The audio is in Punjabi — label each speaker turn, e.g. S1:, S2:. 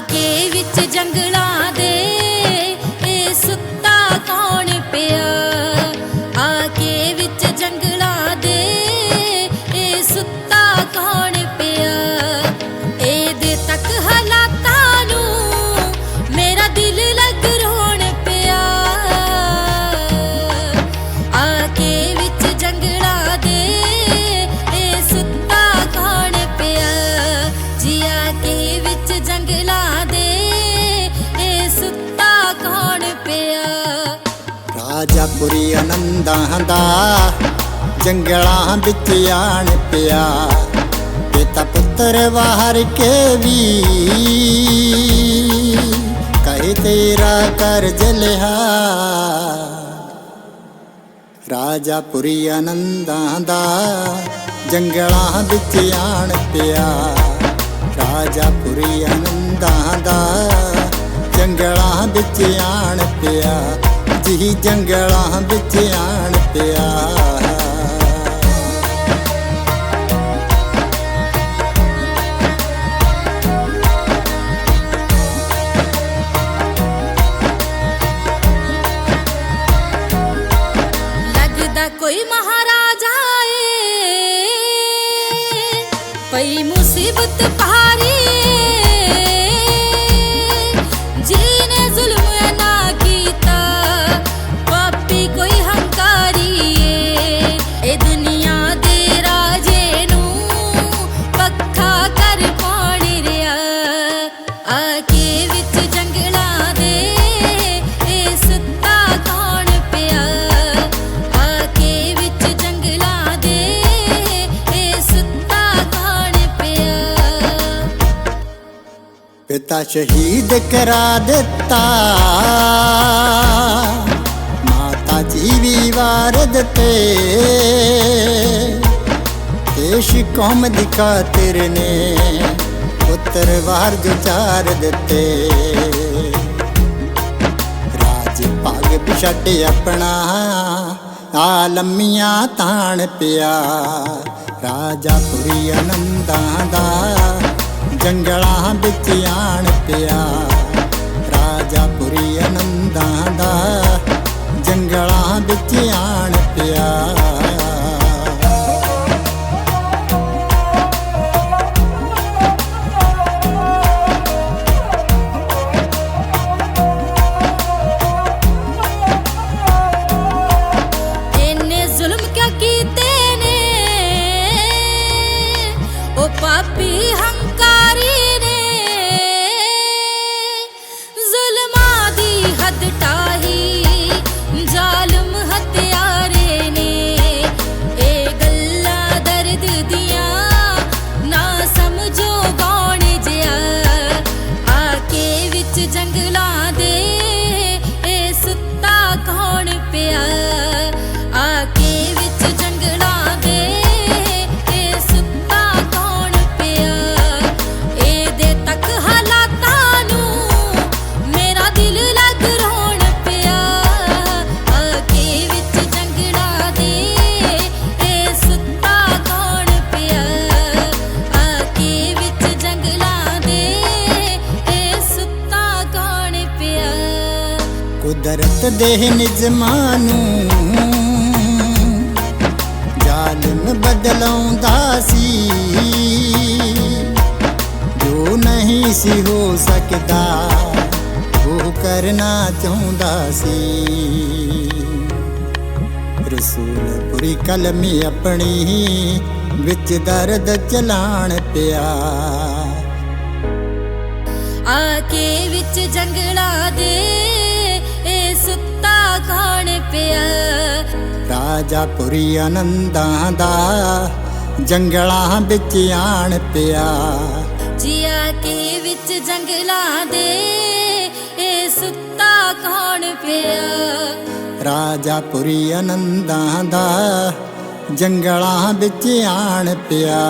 S1: ਕੇ ਵਿੱਚ ਜੰਗਲਾਂ
S2: ਰਾਜਾਪੁਰੀ ਆਨੰਦਾਂ ਦਾ ਜੰਗਲਾਂ ਵਿੱਚ ਆਣ ਪਿਆ। ਪਿਤਾ ਪੁੱਤਰ ਵਾਹਰ ਕੇ ਵੀ। ਕਹੇ ਤੇਰਾ ਕਰ ਲਿਆ ਰਾਜਾਪੁਰੀ ਆਨੰਦਾਂ ਦਾ ਜੰਗਲਾਂ ਵਿੱਚ ਆਣ ਪਿਆ। ਰਾਜਾਪੁਰੀ ਆਨੰਦਾਂ ਦਾ ਜੰਗਲਾਂ ਵਿੱਚ ਆਣ ਪਿਆ। ਹੀ ਜੰਗਲਾਂ ਵਿੱਚ ਆਣ ਪਿਆ
S1: ਲੱਗਦਾ ਕੋਈ ਮਹਾਰਾਜਾ ਏ ਪਈ ਮੁਸੀਬਤ ਭਾਰੀ
S2: ਪਿਤਾ ਸ਼ਹੀਦ ਕਰਾ ਦਿੱਤਾ। ਮਾਤਾ ਜੀ ਵੀ ਵਾਰ ਦਿੱਤੇ ਦੇਸ਼ ਕੌਮ ਦੀ ਖਾਤਰ ਨੇ ਪੁੱਤਰ ਵਾਰ ਵਿਚਾਰ ਦਿੱਤੇ। ਰਾਜ ਭਾਗ ਛੱਡ ਆਪਣਾ ਆ ਲੰਮੀਆਂ ਤਾਣ ਪਿਆ। ਰਾਜਾ ਪੁਰੀ ਆਨੰਦਾਂ ਦਾ ਜੰਗਲਾਂ ਵਿੱਚ ਆਣ ਪਿਆ। ਰਾਜਾ ਪੁਰੀ ਆਨੰਦਾਂ ਦਾ ਜੰਗਲਾਂ ਵਿੱਚ ਆਣ ਕੁਦਰਤ ਦੇ ਨਿਜ਼ਮਾਂ ਨੂੰ ਜ਼ਾਲਿਮ ਬਦਲਾਉਂਦਾ ਸੀ। ਜੋ ਨਹੀਂ ਸੀ ਹੋ ਸਕਦਾ, ਉਹ ਕਰਨਾ ਚਾਹੁੰਦਾ ਸੀ। ਰਸੂਲ ਪੁਰੀ ਕਲਮੀ ਆਪਣੀ ਵਿੱਚ ਦਰਦ ਚਲਾਣ ਪਿਆ।
S1: ਆ ਕੇ ਵਿੱਚ ਜੰਗਲਾ ਦੇ ਪਿਆ।
S2: ਰਾਜਾ ਪੁਰੀ ਆਨੰਦਾਂ ਦਾ ਜੰਗਲਾਂ ਵਿੱਚ ਆਣ ਪਿਆ।
S1: ਜੀਆ ਕੇ ਵਿੱਚ ਜੰਗਲਾਂ ਦੇ ਇਹ ਸੁੱਤਾ ਕੌਣ ਪਿਆ?
S2: ਰਾਜਾ ਪੁਰੀ ਆਨੰਦਾਂ ਦਾ ਜੰਗਲਾਂ ਵਿੱਚ ਆਣ ਪਿਆ।